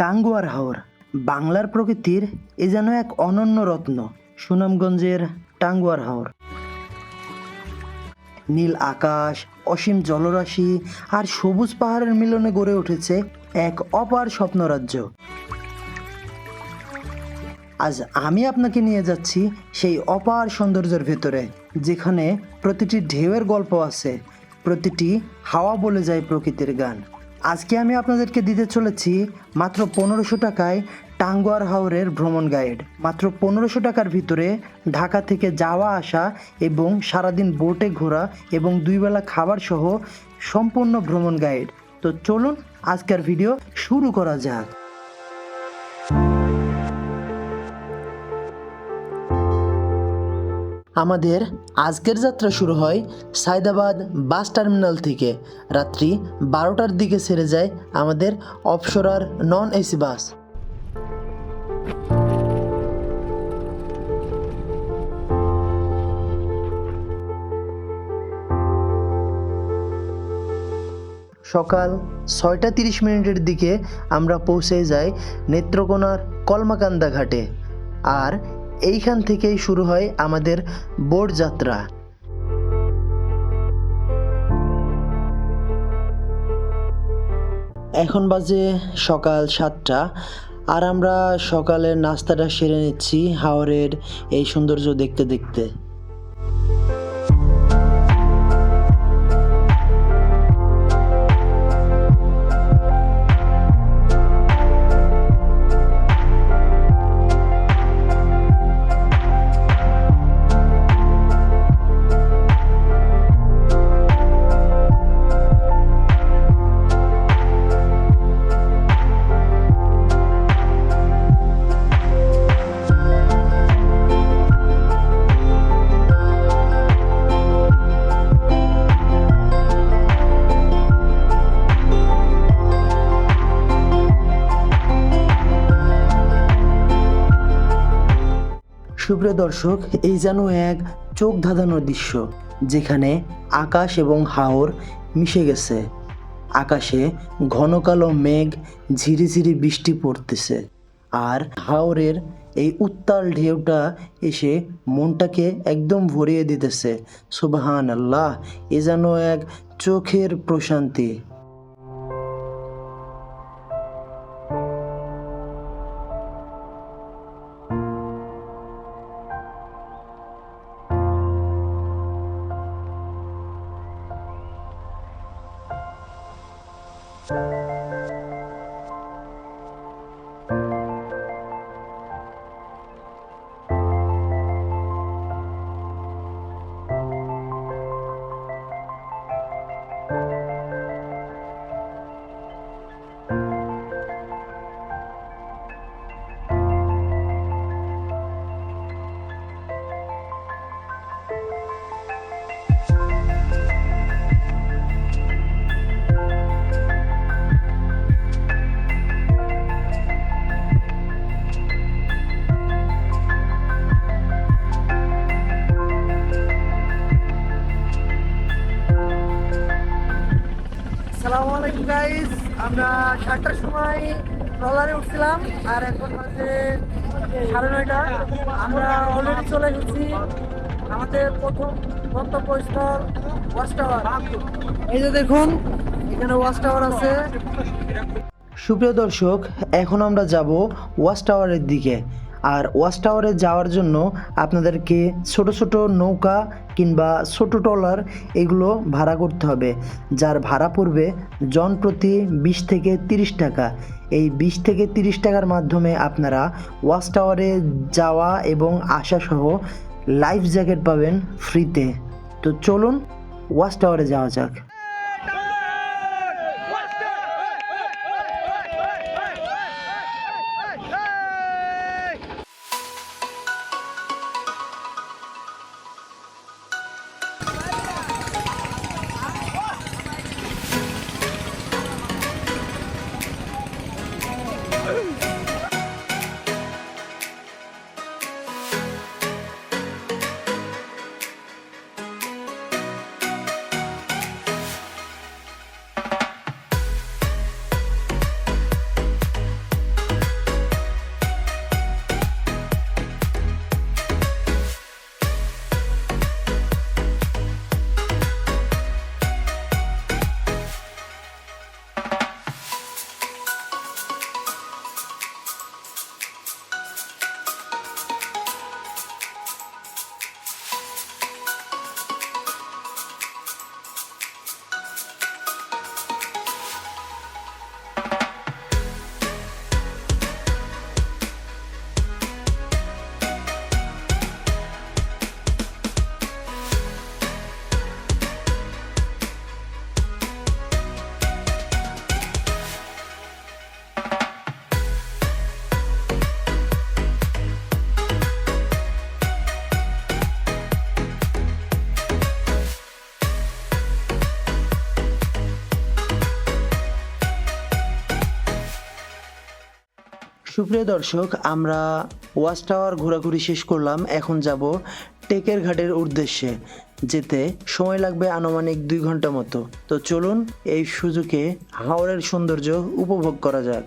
টাঙ্গুয়ার হাওর, বাংলার প্রকৃতির এ যেন এক অনন্য রত্ন, সুনামগঞ্জের টাঙ্গুয়ার হাওর। নীল আকাশ, অসীম জলরাশি আর সবুজ পাহাড়ের মিলনে গড়ে উঠেছে এক অপার স্বপ্নরাজ্য। আজ আমি আপনাকে নিয়ে যাচ্ছি সেই অপার সৌন্দর্যের ভেতরে, যেখানে প্রতিটি ঢেউয়ের গল্প আছে, প্রতিটি হাওয়া বলে যায় প্রকৃতির গান। আজকে আমি আপনাদেরকে দিতে চলেছি মাত্র পনেরোশো টাকায় টাঙ্গুয়ার হাওরের ভ্রমণ গাইড। মাত্র পনেরোশো টাকার ভিতরে ঢাকা থেকে যাওয়া আসা এবং সারাদিন বোটে ঘোরা এবং দুইবেলা খাবার সহ সম্পূর্ণ ভ্রমণ গাইড। তো চলুন আজকের ভিডিও শুরু করা যাক। আমাদের আজকের যাত্রা শুরু হয় সায়দাবাদ বাস টার্মিনাল থেকে। রাত্রি বারোটার দিকে ছেড়ে যায় আমাদের অপসরার নন এসি বাস। সকাল ছয়টা তিরিশ মিনিটের দিকে আমরা পৌঁছে যাই নেত্রকোনার কলমাকান্দা ঘাটে। আর এইখান থেকেই শুরু হয় আমাদের বোট যাত্রা। এখন বাজে সকাল সাতটা, আর আমরা সকালের নাস্তাটা সেরে নিচ্ছি হাওরের এই সৌন্দর্য দেখতে দেখতে। সুপ্রিয় দর্শক, এই যেন এক চোখ ধাঁধানোর দৃশ্য, যেখানে আকাশ এবং হাওর মিশে গেছে। আকাশে ঘন কালো মেঘ ঝিরিঝিরি বৃষ্টি পড়তেছে। আর হাওরের এই উত্তাল ঢেউটা এসে মনটাকে একদম ভরিয়ে দিতেছে। সুবাহান আল্লাহ এ যেন এক চোখের প্রশান্তি। you. সালামু আলাইকুম গাইস আমরা সাতটার সময় ট্রলারে উঠছিলাম, আর এখন বাজে সাড়ে নয়টা। আমরা অলরেডি চলে গেছি আমাদের প্রথম গন্তব্যস্থল ওয়াচ টাওয়ার এই যে দেখুন, এখানে ওয়াচ টাওয়ার আছে। সুপ্রিয় দর্শক, এখন আমরা যাব ওয়াচ টাওয়ারের দিকে। আর ওয়াচ টাওয়ারে যাওয়ার জন্য আপনাদেরকে ছোট ছোট নৌকা কিংবা ছোট ট্রলার এগুলো ভাড়া করতে হবে। যার ভাড়া পড়বে জন প্রতি বিশ থেকে তিরিশ টাকা। এই বিশ থেকে তিরিশ টাকার মাধ্যমে আপনারা ওয়াচ টাওয়ারে যাওয়া এবং আসা সহ লাইফ জ্যাকেট পাবেন ফ্রিতে। তো চলুন ওয়াচ টাওয়ারে যাওয়া যাক। সুপ্রিয় দর্শক, আমরা ওয়াচ টাওয়ার ঘোরাঘুরি শেষ করলাম। এখন যাব টেকের ঘাটের উদ্দেশ্যে, যেতে সময় লাগবে আনুমানিক দুই ঘণ্টা মতো। তো চলুন এই সুযোগে হাওড়ের সৌন্দর্য উপভোগ করা যাক।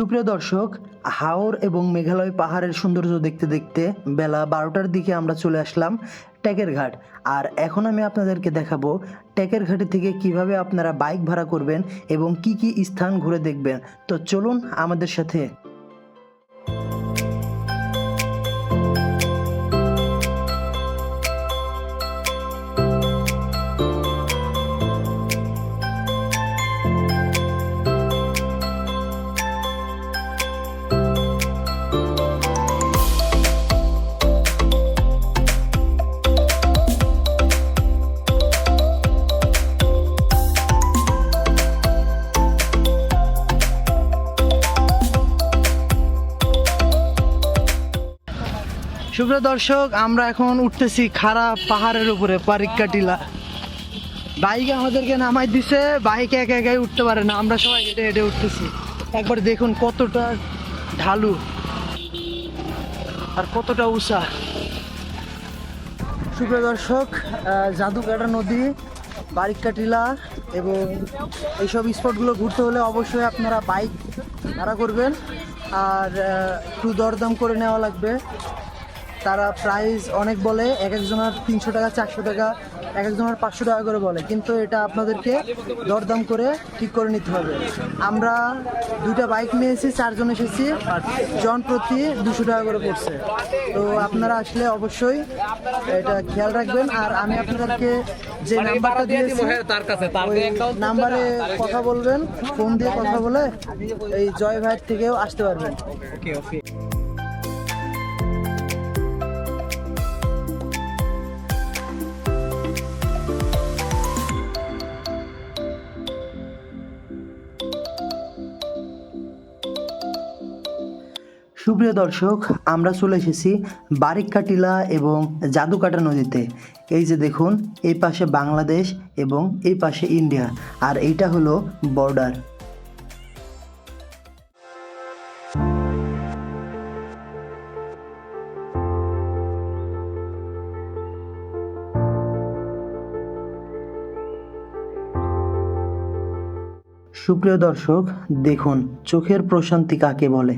সুপ্রিয় দর্শক, হাওর এবং মেঘালয় পাহাড়ের সৌন্দর্য দেখতে দেখতে বেলা বারোটার দিকে আমরা চলে আসলাম ট্যাকের ঘাট। আর এখন আমি আপনাদেরকে দেখাবো ট্যাকের ঘাটে থেকে কীভাবে আপনারা বাইক ভাড়া করবেন এবং কি কি স্থান ঘুরে দেখবেন। তো চলুন আমাদের সাথে। সুপ্রিয় দর্শক, আমরা এখন উঠতেছি খাড়া পাহাড়ের উপরে পারিক্কা টিলা বাইক আমাদেরকে নামাই দিছে, বাইক একা একাই উঠতে পারে না, আমরা সবাই হেঁটে হেঁটে উঠতেছি। একবার দেখুন কতটা ঢালু আর কতটা উষা সুপ্রিয় দর্শক জাদুকাটা নদী বারিক্কা টিলা এবং এইসব স্পটগুলো ঘুরতে হলে অবশ্যই আপনারা বাইক ভাড়া করবেন। আর একটু দরদাম করে নেওয়া লাগবে। তারা প্রাইস অনেক বলে এক একজনের তিনশো টাকা চারশো টাকা এক একজনের পাঁচশো টাকা করে বলে। কিন্তু এটা আপনাদেরকে দরদাম করে ঠিক করে নিতে হবে। আমরা দুইটা বাইক নিয়েছি চারজন এসেছি জন প্রতি দুশো টাকা করে পড়ছে। তো আপনারা আসলে অবশ্যই এটা খেয়াল রাখবেন। আর আমি আপনাদেরকে যে নাম্বারটা দিয়েছি ওই নাম্বারে কথা বলবেন ফোন দিয়ে কথা বলে এই জয় ভাইয়ের থেকেও আসতে পারবেন। সুপ্রিয় দর্শক, আমরা চলে এসেছি বারিক্কা টিলা এবং জাদুকাটা নদীতে। এই যে দেখুন, এই পাশে বাংলাদেশ এবং এই পাশে ইন্ডিয়া, আর এইটা হলো বর্ডার। সুপ্রিয় দর্শক, দেখুন, চোখের প্রশান্তি কাকে বলে?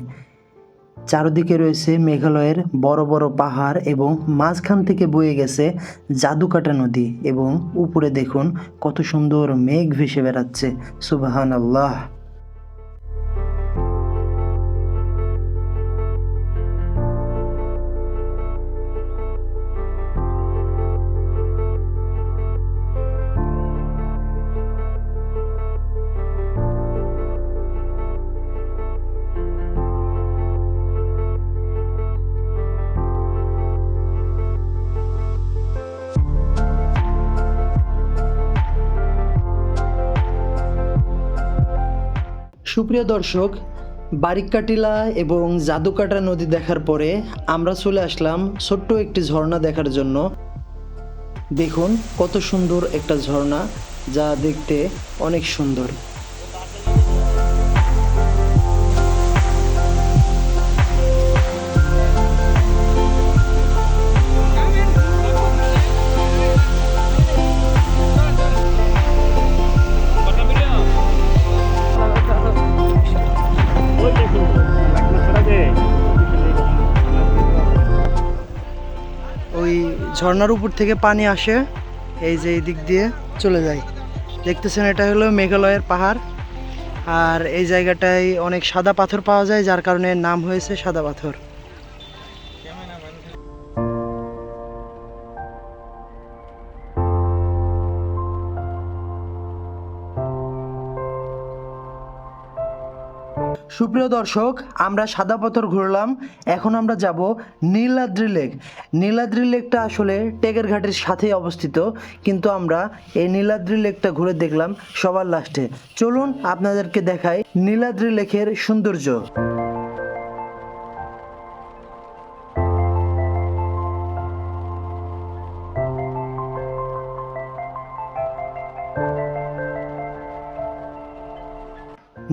চারদিকে রয়েছে মেঘালয়ের বড় বড় পাহাড় এবং মাঝখান থেকে বয়ে গেছে জাদুকাটা নদী এবং উপরে দেখুন কত সুন্দর মেঘ ভেসে বেড়াচ্ছে। সুবাহান আল্লাহ সুপ্রিয় দর্শক বারিককাটিলা এবং জাদুকাটা নদী দেখার পরে আমরা চলে আসলাম ছোট্ট একটি ঝর্ণা দেখার জন্য। দেখুন কত সুন্দর একটা ঝর্ণা, যা দেখতে অনেক সুন্দর। ওই ঝর্ণার উপর থেকে পানি আসে, এই যে এই দিক দিয়ে চলে যায়। দেখতেছেন, এটা হলো মেঘালয়ের পাহাড়। আর এই জায়গাটায় অনেক সাদা পাথর পাওয়া যায়, যার কারণে নাম হয়েছে সাদা পাথর। সুপ্রিয় দর্শক, আমরা সাদা পাথর ঘুরলাম। এখন আমরা যাব নীলাদ্রি লেক। নীলাদ্রি লেকটা আসলে টেকের ঘাটের সাথেই অবস্থিত, কিন্তু আমরা এই নীলাদ্রি লেকটা ঘুরে দেখলাম সবার লাস্টে। চলুন আপনাদেরকে দেখাই নীলাদ্রি লেকের সৌন্দর্য।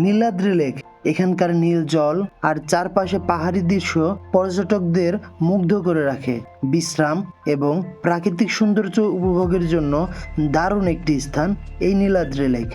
নীলাদ্রি লেক। এখানকার নীল জল আর চারপাশে পাহাড়ি দৃশ্য পর্যটকদের মুগ্ধ করে রাখে। বিশ্রাম এবং প্রাকৃতিক সৌন্দর্য উপভোগের জন্য দারুণ একটি স্থান এই নীলাদ্রি লেক।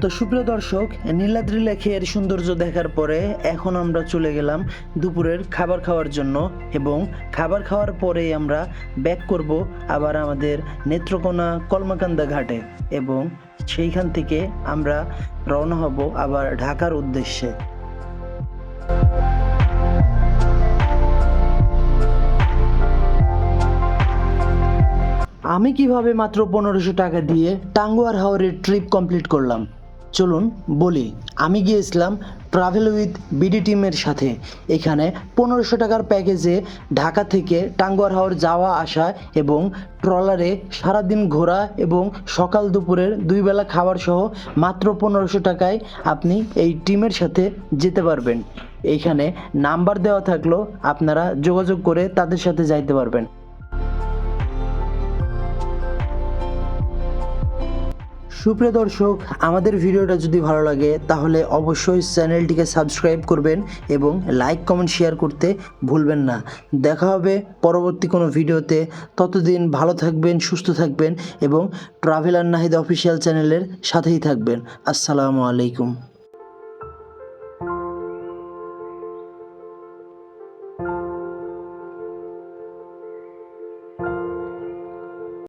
তো সুপ্রিয় দর্শক, নীলাদ্রি লেকের সৌন্দর্য দেখার পরে এখন আমরা চলে গেলাম দুপুরের খাবার খাওয়ার জন্য এবং খাবার খাওয়ার পরেই আমরা ব্যাক করব আবার আমাদের নেত্রকোনা কলমাকান্দা ঘাটে এবং সেইখান থেকে আমরা রওনা হব আবার ঢাকার উদ্দেশ্যে। আমি কীভাবে মাত্র পনেরোশো টাকা দিয়ে টাঙ্গুয়ার হাওরের ট্রিপ কমপ্লিট করলাম? চলুন বলি, আমি গিয়েছিলাম ট্রাভেল উইথ বিডি টিমের সাথে। এখানে পনেরোশো টাকার প্যাকেজে ঢাকা থেকে টাঙ্গুয়ার হাওর যাওয়া, আসা এবং ট্রলারে সারাদিন ঘোরা এবং সকাল দুপুরের দুই বেলা খাবার সহ মাত্র পনেরোশো টাকায় আপনি এই টিমের সাথে যেতে পারবেন। এইখানে নাম্বার দেওয়া থাকলেও আপনারা যোগাযোগ করে তাদের সাথে যাইতে পারবেন। সুপ্রিয় দর্শক, আমাদের ভিডিওটা যদি ভালো লাগে, তাহলে অবশ্যই চ্যানেলটিকে সাবস্ক্রাইব করবেন এবং লাইক, কমেন্ট, শেয়ার করতে ভুলবেন না। দেখা হবে পরবর্তী কোনো ভিডিওতে। ততদিন ভালো থাকবেন, সুস্থ থাকবেন এবং ট্রাভেলার নাহিদ অফিসিয়াল চ্যানেলের সাথেই থাকবেন। আসসালামু আলাইকুম।